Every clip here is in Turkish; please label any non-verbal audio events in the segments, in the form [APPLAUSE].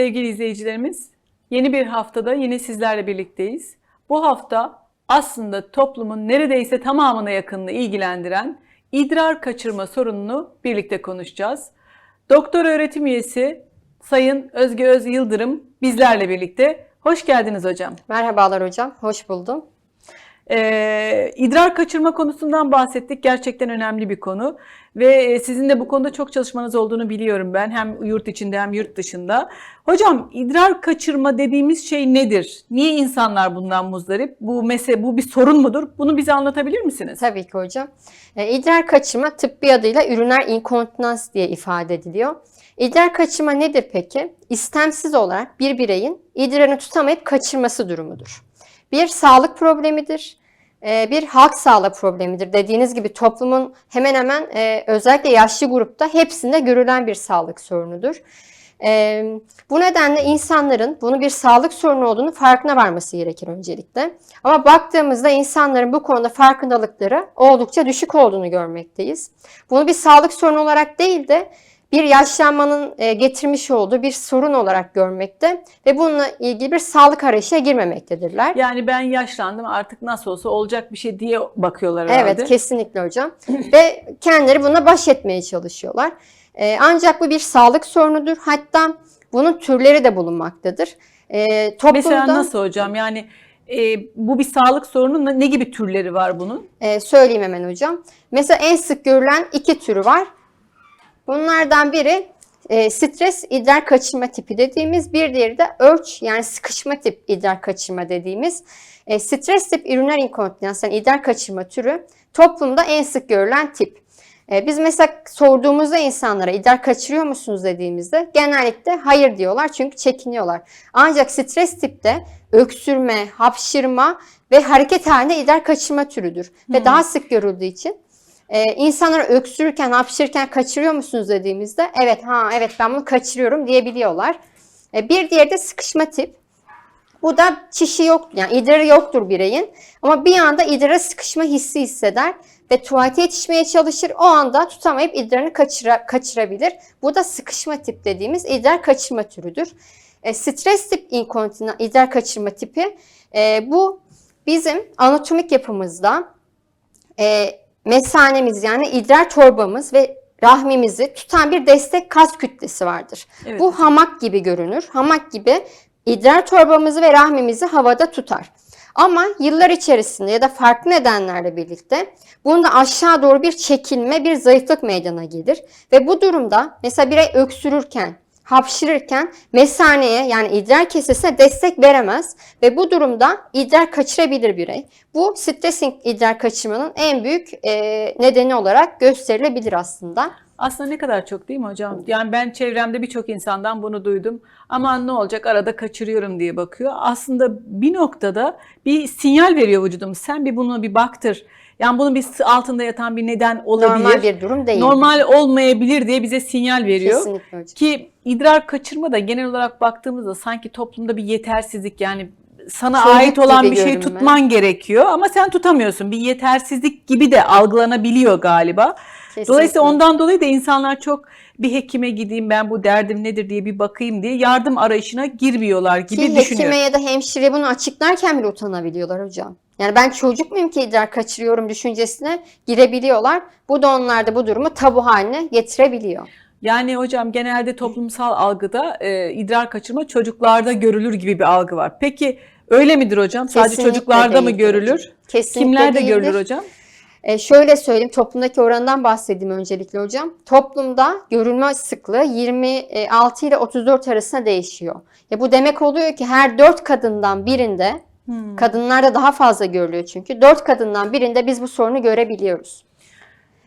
Sevgili izleyicilerimiz, yeni bir haftada yine sizlerle birlikteyiz. Bu hafta aslında toplumun neredeyse tamamına yakınını ilgilendiren idrar kaçırma sorununu birlikte konuşacağız. Doktor öğretim üyesi Sayın Özge Öz Yıldırım bizlerle birlikte. Hoş geldiniz hocam. Merhabalar hocam, hoş buldum. Ee, idrar kaçırma konusundan bahsettik. Gerçekten önemli bir konu. Ve e, sizin de bu konuda çok çalışmanız olduğunu biliyorum ben. Hem yurt içinde hem yurt dışında. Hocam idrar kaçırma dediğimiz şey nedir? Niye insanlar bundan muzdarip? Bu mesele, bu bir sorun mudur? Bunu bize anlatabilir misiniz? Tabii ki hocam. E, idrar kaçırma tıbbi adıyla üriner inkontinans diye ifade ediliyor. İdrar kaçırma nedir peki? İstemsiz olarak bir bireyin idrarını tutamayıp kaçırması durumudur. Bir sağlık problemidir. E, Bir halk sağlığı problemidir. Dediğiniz gibi toplumun hemen hemen e, özellikle yaşlı grupta hepsinde görülen bir sağlık sorunudur. E, Bu nedenle insanların bunu bir sağlık sorunu olduğunu farkına varması gerekir öncelikle. Ama baktığımızda insanların bu konuda farkındalıkları oldukça düşük olduğunu görmekteyiz. Bunu bir sağlık sorunu olarak değil de bir yaşlanmanın e, getirmiş olduğu bir sorun olarak görmekte ve bununla ilgili bir sağlık arayışına girmemektedirler. Yani ben yaşlandım artık nasıl olsa olacak bir şey diye bakıyorlar herhalde. Evet kesinlikle hocam. [LAUGHS] Ve kendileri buna baş etmeye çalışıyorlar. Ee, ancak bu bir sağlık sorunudur. Hatta bunun türleri de bulunmaktadır. Ee, toplumda Mesela nasıl hocam? Yani e, bu bir sağlık sorunu ne- ne gibi türleri var bunun? e, söyleyeyim hemen hocam. Mesela en sık görülen iki türü var. Bunlardan biri e, stres idrar kaçırma tipi dediğimiz, bir diğeri de örç yani sıkışma tip idrar kaçırma dediğimiz. E, stres tip üriner inkontinans yani idrar kaçırma türü toplumda en sık görülen tip. E, biz mesela sorduğumuzda insanlara idrar kaçırıyor musunuz dediğimizde genellikle hayır diyorlar çünkü çekiniyorlar. Ancak stres tipte öksürme, hapşırma ve hareket halinde idrar kaçırma türüdür. Ve daha sık görüldüğü için ee, insanlar öksürürken, hapşırırken kaçırıyor musunuz dediğimizde evet ha evet ben bunu kaçırıyorum diyebiliyorlar. Ee, bir diğeri de sıkışma tip. Bu da çişi yok, yani idrarı yoktur bireyin ama bir anda idrara sıkışma hissi hisseder ve tuvalete yetişmeye çalışır. O anda tutamayıp idrarını kaçıra, kaçırabilir. Bu da sıkışma tip dediğimiz idrar kaçırma türüdür. E, stres tip inkontinans, idrar kaçırma tipi e, bu bizim anatomik yapımızda e, mesanemiz yani idrar torbamız ve rahmimizi tutan bir destek kas kütlesi vardır. Evet. Bu hamak gibi görünür. Hamak gibi idrar torbamızı ve rahmimizi havada tutar. Ama yıllar içerisinde ya da farklı nedenlerle birlikte bunda aşağı doğru bir çekilme, bir zayıflık meydana gelir. Ve bu durumda mesela birey öksürürken, hapşırırken mesaneye yani idrar kesesine destek veremez ve bu durumda idrar kaçırabilir birey. Bu stres idrar kaçırmanın en büyük e, nedeni olarak gösterilebilir aslında. Aslında ne kadar çok değil mi hocam? Yani ben çevremde birçok insandan bunu duydum. Aman ne olacak arada kaçırıyorum diye bakıyor. Aslında bir noktada bir sinyal veriyor vücudum. Sen bir buna bir baktır. Yani bunun bir altında yatan bir neden olabilir. Normal bir durum değil. Normal olmayabilir diye bize sinyal veriyor. Kesinlikle hocam. Ki idrar kaçırma da genel olarak baktığımızda sanki toplumda bir yetersizlik yani sana Çocuk ait olan bir görünme. tutman gerekiyor ama sen tutamıyorsun. Bir yetersizlik gibi de algılanabiliyor galiba. Kesinlikle. Dolayısıyla ondan dolayı da insanlar çok bir hekime gideyim ben bu derdim nedir diye bir bakayım diye yardım arayışına girmiyorlar gibi Ki düşünüyorum. hekime ya da hemşire bunu açıklarken bile utanabiliyorlar hocam. Yani ben çocuk muyum ki idrar kaçırıyorum düşüncesine girebiliyorlar. Bu da onlarda bu durumu tabu haline getirebiliyor. Yani hocam genelde toplumsal algıda e, idrar kaçırma çocuklarda görülür gibi bir algı var. Peki öyle midir hocam? Sadece Kesinlikle çocuklarda mı görülür? hocam. Kesinlikle Kimlerde değildir. görülür hocam? E, şöyle söyleyeyim toplumdaki orandan bahsedeyim öncelikle hocam. Toplumda görülme sıklığı 26 ile 34 arasında değişiyor. Ya bu demek oluyor ki her 4 kadından birinde Hmm. kadınlarda daha fazla görülüyor çünkü 4 kadından birinde biz bu sorunu görebiliyoruz.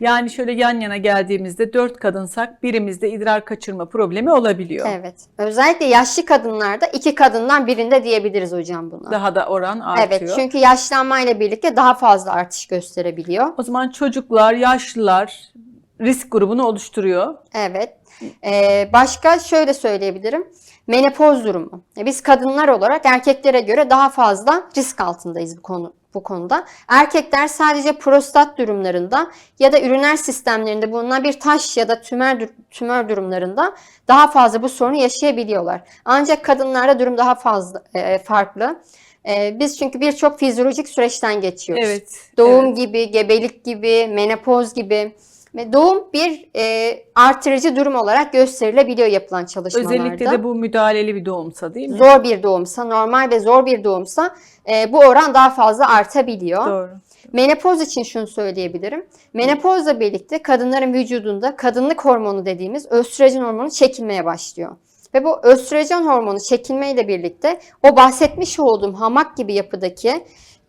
Yani şöyle yan yana geldiğimizde dört kadınsak birimizde idrar kaçırma problemi olabiliyor. Evet. Özellikle yaşlı kadınlarda iki kadından birinde diyebiliriz hocam buna. Daha da oran artıyor. Evet çünkü yaşlanmayla birlikte daha fazla artış gösterebiliyor. O zaman çocuklar, yaşlılar risk grubunu oluşturuyor. Evet. Ee, başka şöyle söyleyebilirim. Menopoz durumu. Biz kadınlar olarak erkeklere göre daha fazla risk altındayız bu konu bu konuda. Erkekler sadece prostat durumlarında ya da üriner sistemlerinde bulunan bir taş ya da tümör, tümör durumlarında daha fazla bu sorunu yaşayabiliyorlar. Ancak kadınlarda durum daha fazla e, farklı. E, biz çünkü birçok fizyolojik süreçten geçiyoruz. Evet. Doğum evet. gibi, gebelik gibi, menopoz gibi. Ve doğum bir e, artırıcı durum olarak gösterilebiliyor yapılan çalışmalarda. Özellikle de bu müdahaleli bir doğumsa değil mi? Zor bir doğumsa, normal ve zor bir doğumsa e, bu oran daha fazla artabiliyor. Doğru. Menopoz için şunu söyleyebilirim. Menopozla birlikte kadınların vücudunda kadınlık hormonu dediğimiz östrojen hormonu çekilmeye başlıyor. Ve bu östrojen hormonu çekilmeyle birlikte o bahsetmiş olduğum hamak gibi yapıdaki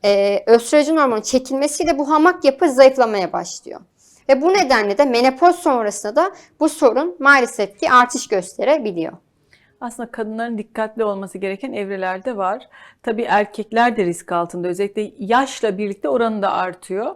e, östrojen hormonu çekilmesiyle bu hamak yapı zayıflamaya başlıyor. Ve bu nedenle de menopoz sonrasında da bu sorun maalesef ki artış gösterebiliyor. Aslında kadınların dikkatli olması gereken evrelerde var. Tabii erkekler de risk altında. Özellikle yaşla birlikte oranı da artıyor.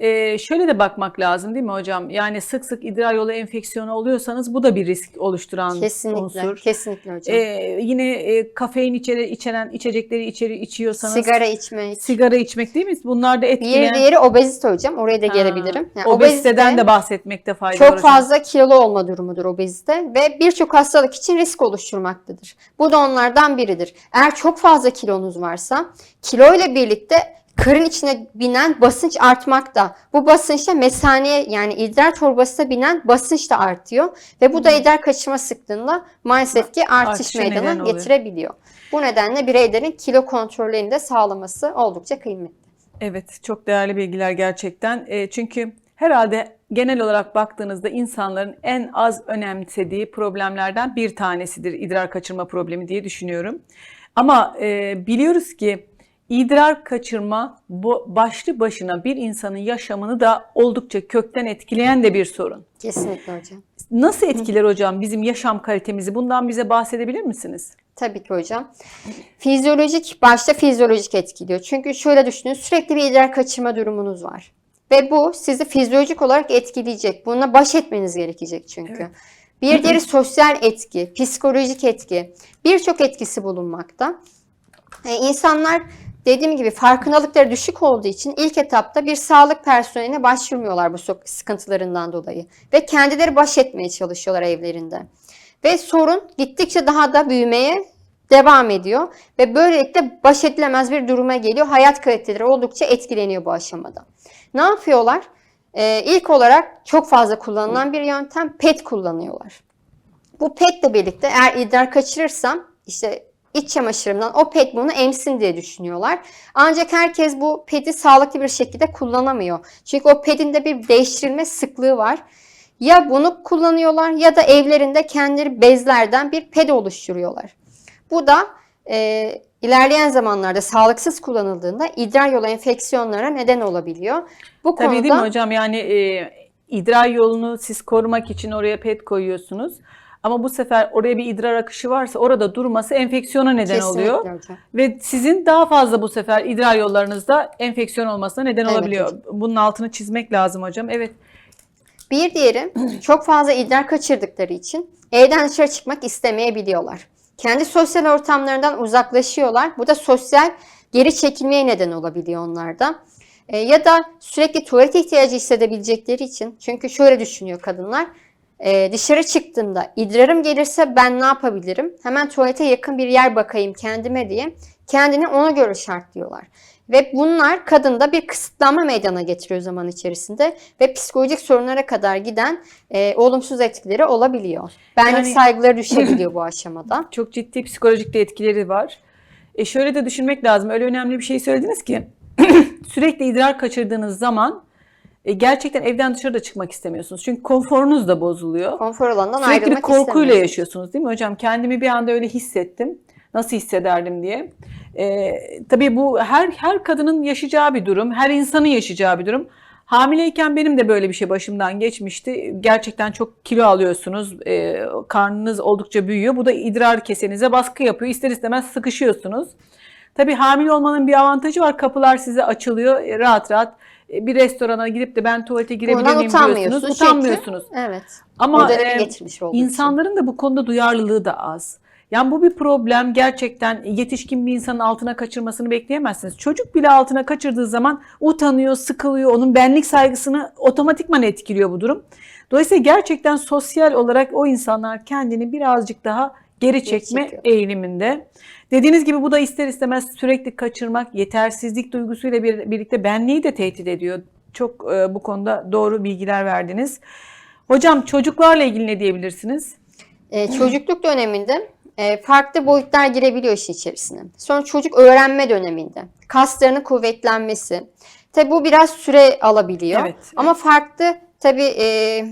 Ee, şöyle de bakmak lazım değil mi hocam? Yani sık sık idrar yolu enfeksiyonu oluyorsanız bu da bir risk oluşturan Kesinlikle, unsur. kesinlikle hocam. Ee, yine e, kafein içeri, içeren içecekleri içeri içiyorsanız Sigara içmek. sigara içmek değil mi? Bunlar da etkileyen. diğeri obezite hocam. Oraya da Ha, gelebilirim. Yani obeziteden obezite- de bahsetmekte fayda var Çok fazla kilolu olma durumudur obezite ve birçok hastalık için risk oluşturmaktadır. Bu da onlardan biridir. Eğer çok fazla kilonuz varsa kilo ile birlikte karın içine binen basınç artmakta. Bu basınçta mesaneye yani idrar torbasına binen basınç da artıyor ve bu da idrar kaçırma sıklığında maalesef ki artış neden meydana getirebiliyor. Bu nedenle bireylerin kilo kontrollerini de sağlaması oldukça kıymetli. Evet, çok değerli bilgiler gerçekten. E, çünkü herhalde genel olarak baktığınızda insanların en az önemsediği problemlerden bir tanesidir idrar kaçırma problemi diye düşünüyorum. Ama e, biliyoruz ki idrar kaçırma bu başlı başına bir insanın yaşamını da oldukça kökten etkileyen de bir sorun. Kesinlikle hocam. Nasıl etkiler hocam bizim yaşam kalitemizi? Bundan bize bahsedebilir misiniz? Tabii ki hocam. Fizyolojik, başta fizyolojik etkiliyor. Çünkü şöyle düşünün, sürekli bir idrar kaçırma durumunuz var. Ve bu sizi fizyolojik olarak etkileyecek. Bununla baş etmeniz gerekecek çünkü. Evet. Bir diğeri sosyal etki, psikolojik etki. Birçok etkisi bulunmakta. E, insanlar dediğim gibi farkındalıkları düşük olduğu için ilk etapta bir sağlık personeline başvurmuyorlar bu sıkıntılarından dolayı. Ve kendileri baş etmeye çalışıyorlar evlerinde. Ve sorun gittikçe daha da büyümeye devam ediyor. Ve böylelikle baş edilemez bir duruma geliyor. Hayat kaliteleri oldukça etkileniyor bu aşamada. Ne yapıyorlar? Ee, ilk olarak çok fazla kullanılan bir yöntem PET kullanıyorlar. Bu PET'le birlikte eğer idrar kaçırırsam işte iç çamaşırımdan o pet bunu emsin diye düşünüyorlar. Ancak herkes bu pedi sağlıklı bir şekilde kullanamıyor. Çünkü o pedin de bir değiştirilme sıklığı var. Ya bunu kullanıyorlar ya da evlerinde kendileri bezlerden bir ped oluşturuyorlar. Bu da e, ilerleyen zamanlarda sağlıksız kullanıldığında idrar yolu enfeksiyonlarına neden olabiliyor. Bu Tabii konuda değil mi hocam? Yani e, idrar yolunu siz korumak için oraya pet koyuyorsunuz. Ama bu sefer oraya bir idrar akışı varsa orada durması enfeksiyona neden Kesinlikle oluyor. hocam. Ve sizin daha fazla bu sefer idrar yollarınızda enfeksiyon olmasına neden Evet olabiliyor. Bunun altını çizmek lazım hocam. Evet. Bir diğeri [CLEARS THROAT] çok fazla idrar kaçırdıkları için evden dışarı çıkmak istemeyebiliyorlar. Kendi sosyal ortamlarından uzaklaşıyorlar. Bu da sosyal geri çekilmeye neden olabiliyor onlarda. E, ya da sürekli tuvalet ihtiyacı hissedebilecekleri için çünkü şöyle düşünüyor kadınlar. E, dışarı çıktığımda idrarım gelirse ben ne yapabilirim? Hemen tuvalete yakın bir yer bakayım kendime diye kendini ona göre şartlıyorlar. Ve bunlar kadında bir kısıtlanma meydana getiriyor zaman içerisinde ve psikolojik sorunlara kadar giden e, olumsuz etkileri olabiliyor. Benlik Yani- saygıları düşebiliyor [CLEARS THROAT] bu aşamada. Çok ciddi psikolojik de etkileri var. E şöyle de düşünmek lazım. Öyle önemli bir şey söylediniz ki [CLEARS THROAT] sürekli idrar kaçırdığınız zaman e, gerçekten evden dışarı da çıkmak istemiyorsunuz. Çünkü konforunuz da bozuluyor. Konfor alanından Sürekli ayrılmak korkuyla istemiyorsunuz. yaşıyorsunuz değil mi hocam? Kendimi bir anda öyle hissettim. Nasıl hissederdim diye. Ee, tabii bu her her kadının yaşayacağı bir durum. Her insanın yaşayacağı bir durum. Hamileyken benim de böyle bir şey başımdan geçmişti. Gerçekten çok kilo alıyorsunuz. Ee, karnınız oldukça büyüyor. Bu da idrar kesenize baskı yapıyor. İster istemez sıkışıyorsunuz. Tabii hamile olmanın bir avantajı var. Kapılar size açılıyor. E, Rahat rahat e, bir restorana gidip de ben tuvalete girebilir miyim diyorsunuz. Çünkü- Utanmıyorsunuz. Evet. Ama e, insanların da bu konuda duyarlılığı da az. Yani bu bir problem gerçekten yetişkin bir insanın altına kaçırmasını bekleyemezsiniz. Çocuk bile altına kaçırdığı zaman utanıyor, sıkılıyor, onun benlik saygısını otomatikman etkiliyor bu durum. Dolayısıyla gerçekten sosyal olarak o insanlar kendini birazcık daha geri çekme eğiliminde. Dediğiniz gibi bu da ister istemez sürekli kaçırmak, yetersizlik duygusuyla bir, birlikte benliği de tehdit ediyor. Çok e, bu konuda doğru bilgiler verdiniz. Hocam çocuklarla ilgili ne diyebilirsiniz? Ee, çocukluk döneminde e, farklı boyutlar girebiliyor işin içerisine. Sonra çocuk öğrenme döneminde kaslarının kuvvetlenmesi. Tabi bu biraz süre alabiliyor. Evet, Ama farklı tabi e,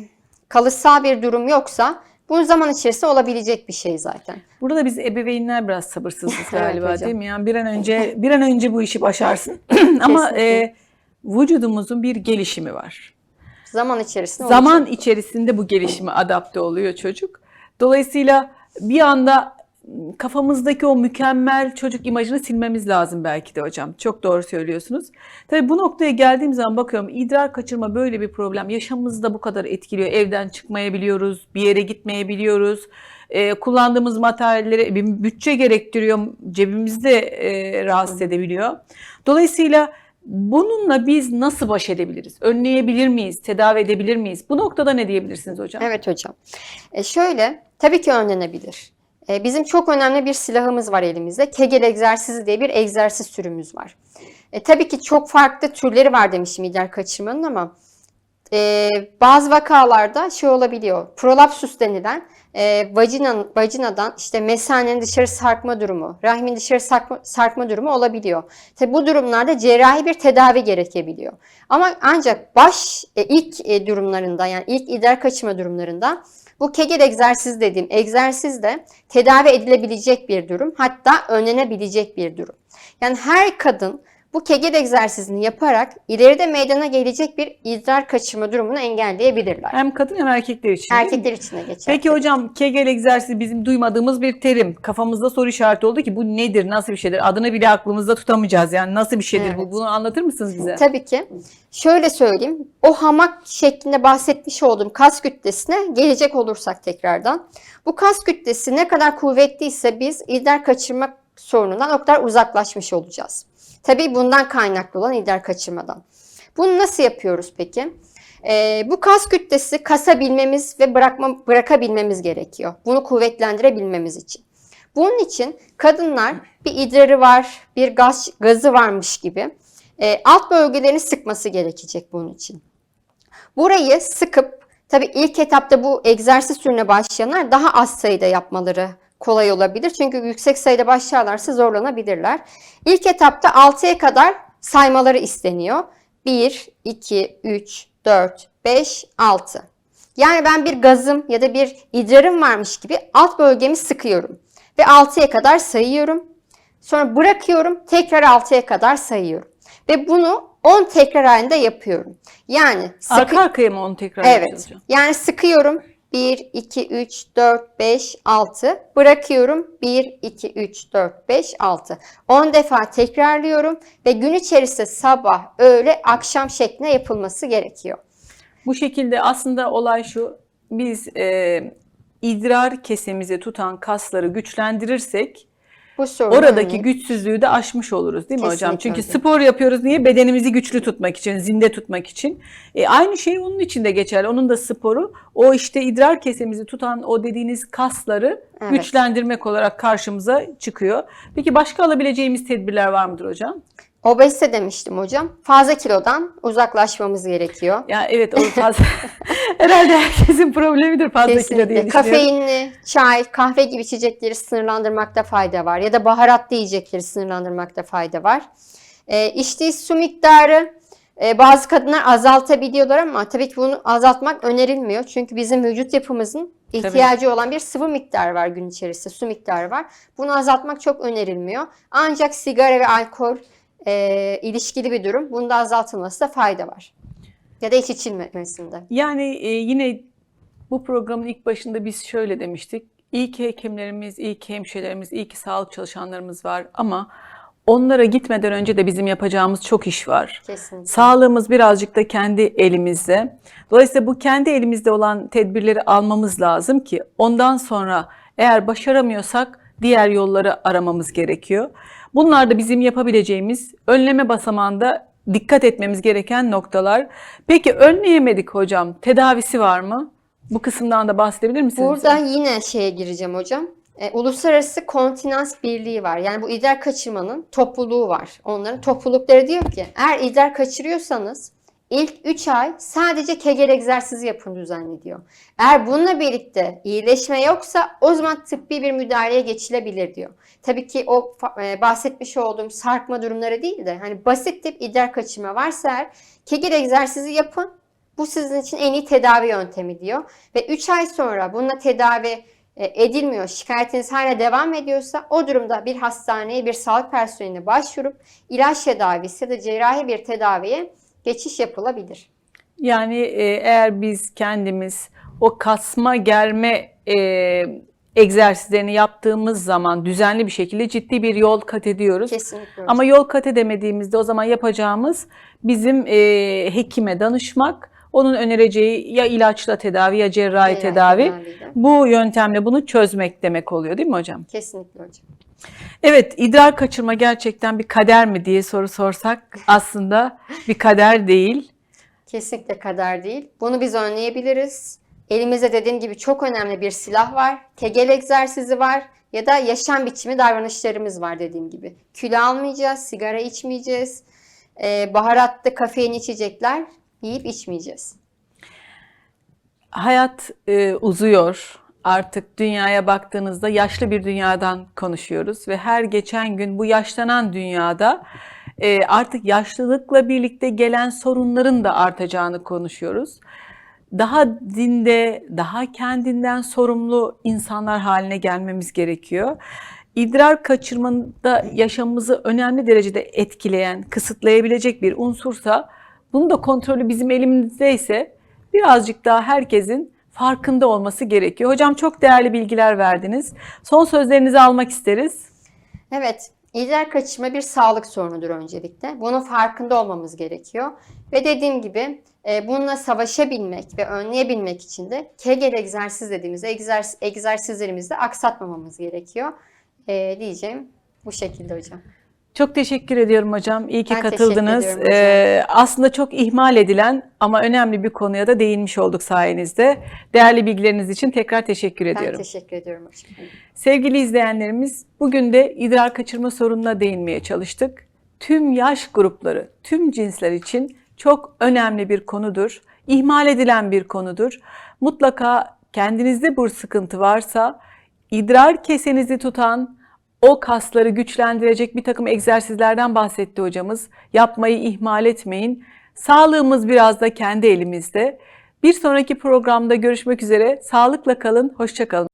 kalıtsal bir durum yoksa bu zaman içerisinde olabilecek bir şey zaten. Burada da biz ebeveynler biraz sabırsızız [LAUGHS] Evet galiba hocam. değil mi? Yani bir an önce bir an önce bu işi başarsın. [CLEARS THROAT] [CLEARS THROAT] Ama e, vücudumuzun bir gelişimi var. Zaman içerisinde Zaman olacak. içerisinde bu gelişime adapte oluyor çocuk. Dolayısıyla bir anda kafamızdaki o mükemmel çocuk imajını silmemiz lazım belki de hocam. Çok doğru söylüyorsunuz. Tabii bu noktaya geldiğim zaman bakıyorum idrar kaçırma böyle bir problem. Yaşamımızı da bu kadar etkiliyor. Evden çıkmayabiliyoruz, bir yere gitmeyebiliyoruz. Ee, kullandığımız materyallere bir bütçe gerektiriyor, cebimizde e, rahatsız edebiliyor. Dolayısıyla bununla biz nasıl baş edebiliriz? Önleyebilir miyiz? Tedavi edebilir miyiz? Bu noktada ne diyebilirsiniz hocam? Evet hocam. E şöyle, tabii ki önlenebilir. E, bizim çok önemli bir silahımız var elimizde. Kegel egzersizi diye bir egzersiz türümüz var. E, tabii ki çok farklı türleri var demişim idrar kaçırmanın ama e, bazı vakalarda şey olabiliyor. Prolapsus denilen e, vajinan, vajinadan işte mesanenin dışarı sarkma durumu, rahmin dışarı sarkma, sarkma durumu olabiliyor. Tabi bu durumlarda cerrahi bir tedavi gerekebiliyor. Ama ancak baş e, ilk e, durumlarında yani ilk idrar kaçırma durumlarında bu Kegel egzersizi dediğim egzersiz de tedavi edilebilecek bir durum. Hatta önlenebilecek bir durum. Yani her kadın bu Kegel egzersizini yaparak ileride meydana gelecek bir idrar kaçırma durumunu engelleyebilirler. Hem kadın hem erkekler için. Erkekler için de geçerli. Peki hocam Kegel egzersizi bizim duymadığımız bir terim. Kafamızda soru işareti oldu ki bu nedir, nasıl bir şeydir? Adını bile aklımızda tutamayacağız. Yani nasıl bir şeydir bu? Evet. Bunu anlatır mısınız bize? Tabii ki. Şöyle söyleyeyim. O hamak şeklinde bahsetmiş olduğum kas kütlesine gelecek olursak tekrardan. Bu kas kütlesi ne kadar kuvvetliyse biz idrar kaçırma sorunundan o kadar uzaklaşmış olacağız. Tabii bundan kaynaklı olan idrar kaçırmadan. Bunu nasıl yapıyoruz peki? Ee, bu kas kütlesi kasabilmemiz ve bırakma, bırakabilmemiz gerekiyor. Bunu kuvvetlendirebilmemiz için. Bunun için kadınlar bir idrarı var, bir gaz, gazı varmış gibi e, alt bölgelerini sıkması gerekecek bunun için. Burayı sıkıp tabii ilk etapta bu egzersiz türüne başlayanlar daha az sayıda yapmaları kolay olabilir. Çünkü yüksek sayıda başlarlarsa zorlanabilirler. İlk etapta 6'ya kadar saymaları isteniyor. 1, 2, 3, 4, 5, 6. Yani ben bir gazım ya da bir idrarım varmış gibi alt bölgemi sıkıyorum. Ve 6'ya kadar sayıyorum. Sonra bırakıyorum. Tekrar 6'ya kadar sayıyorum. Ve bunu 10 tekrar halinde yapıyorum. Yani sıkı... Arka arkaya mı onu tekrar yapacağız Evet. Yani sıkıyorum. 1, 2, 3, 4, 5, 6. Bırakıyorum. 1, 2, 3, 4, 5, 6. 10 defa tekrarlıyorum ve gün içerisinde sabah, öğle, akşam şeklinde yapılması gerekiyor. Bu şekilde aslında olay şu. Biz e, idrar kesemizi tutan kasları güçlendirirsek Bu sorunu Oradaki önleyip- güçsüzlüğü de aşmış oluruz değil mi hocam? Kesinlikle Çünkü öyle. spor yapıyoruz niye? Bedenimizi güçlü tutmak için, zinde tutmak için. E, aynı şey onun için de geçerli. Onun da sporu o işte idrar kesemizi tutan o dediğiniz kasları Evet. güçlendirmek olarak karşımıza çıkıyor. Peki başka alabileceğimiz tedbirler var mıdır hocam? Obezite demiştim hocam. Fazla kilodan uzaklaşmamız gerekiyor. Ya evet o fazla [LAUGHS] herhalde herkesin problemidir fazla kilo diye Kesinlikle. Kafeinli, çay, kahve gibi içecekleri sınırlandırmakta fayda var. Ya da baharatlı yiyecekleri sınırlandırmakta fayda var. E, içtiği su miktarı e, bazı kadınlar azaltabiliyorlar ama tabii ki bunu azaltmak önerilmiyor. Çünkü bizim vücut yapımızın ihtiyacı olan bir sıvı miktarı var gün içerisinde, su miktarı var. Bunu azaltmak çok önerilmiyor. Ancak sigara ve alkol e, ilişkili bir durum. Bunda azaltılması da fayda var. Ya da hiç içilmemesinde. Yani e, yine bu programın ilk başında biz şöyle demiştik. İyi ki hekimlerimiz, iyi ki hemşirelerimiz, iyi ki sağlık çalışanlarımız var ama onlara gitmeden önce de bizim yapacağımız çok iş var. Kesinlikle. Sağlığımız birazcık da kendi elimizde. Dolayısıyla bu kendi elimizde olan tedbirleri almamız lazım ki ondan sonra eğer başaramıyorsak diğer yolları aramamız gerekiyor. Bunlar da bizim yapabileceğimiz önleme basamağında dikkat etmemiz gereken noktalar. Peki önleyemedik hocam. Tedavisi var mı? Bu kısımdan da bahsedebilir misiniz? Burada yine şeye gireceğim hocam. E, Uluslararası Kontinans Birliği var. Yani bu idrar kaçırmanın topluluğu var. Onların toplulukları diyor ki eğer idrar kaçırıyorsanız ilk 3 ay sadece kegel egzersizi yapın düzenli diyor. Eğer bununla birlikte iyileşme yoksa o zaman tıbbi bir müdahaleye geçilebilir diyor. Tabii ki o e, bahsetmiş olduğum sarkma durumları değil de hani basit tip idrar kaçırma varsa eğer kegel egzersizi yapın. Bu sizin için en iyi tedavi yöntemi diyor. Ve 3 ay sonra bununla tedavi e, edilmiyor, şikayetiniz hala devam ediyorsa o durumda bir hastaneye, bir sağlık personeline başvurup ilaç tedavisi ya da cerrahi bir tedaviye geçiş yapılabilir. Yani e, eğer biz kendimiz o kasma germe e, egzersizlerini yaptığımız zaman düzenli bir şekilde ciddi bir yol kat ediyoruz. Kesinlikle. Ama yol kat edemediğimizde o zaman yapacağımız bizim e, hekime danışmak, onun önereceği ya ilaçla tedavi ya cerrahi tedavi. tedaviyle. Bu yöntemle bunu çözmek demek oluyor değil mi hocam? Kesinlikle hocam. Evet, idrar kaçırma gerçekten bir kader mi diye soru sorsak aslında bir kader değil. Kesinlikle kader değil. Bunu biz önleyebiliriz. Elimizde dediğim gibi çok önemli bir silah var. Kegel egzersizi var. Ya da yaşam biçimi davranışlarımız var dediğim gibi. Kilo almayacağız, sigara içmeyeceğiz. Ee, baharatlı kafein içecekler yiyip içmeyeceğiz. Hayat e, uzuyor. Artık dünyaya baktığınızda yaşlı bir dünyadan konuşuyoruz ve her geçen gün bu yaşlanan dünyada e, artık yaşlılıkla birlikte gelen sorunların da artacağını konuşuyoruz. Daha dinde, daha kendinden sorumlu insanlar haline gelmemiz gerekiyor. İdrar kaçırmada yaşamımızı önemli derecede etkileyen, kısıtlayabilecek bir unsursa bunun da kontrolü bizim elimizdeyse birazcık daha herkesin farkında olması gerekiyor. Hocam çok değerli bilgiler verdiniz. Son sözlerinizi almak isteriz. Evet, idrar kaçırma bir sağlık sorunudur öncelikle. Bunun farkında olmamız gerekiyor. Ve dediğim gibi e, bununla savaşabilmek ve önleyebilmek için de Kegel egzersiz dediğimiz egzersiz, egzersizlerimizi aksatmamamız gerekiyor. E, diyeceğim bu şekilde hocam. Çok teşekkür ediyorum hocam. İyi ki Ben katıldınız. Ee, aslında çok ihmal edilen ama önemli bir konuya da değinmiş olduk sayenizde. Değerli bilgileriniz için tekrar teşekkür Ben ediyorum. teşekkür ediyorum hocam. Sevgili izleyenlerimiz, bugün de idrar kaçırma sorununa değinmeye çalıştık. Tüm yaş grupları, tüm cinsler için çok önemli bir konudur. İhmal edilen bir konudur. Mutlaka kendinizde bu sıkıntı varsa idrar kesenizi tutan o kasları güçlendirecek bir takım egzersizlerden bahsetti hocamız. Yapmayı ihmal etmeyin. Sağlığımız biraz da kendi elimizde. Bir sonraki programda görüşmek üzere. Sağlıkla kalın, hoşça kalın.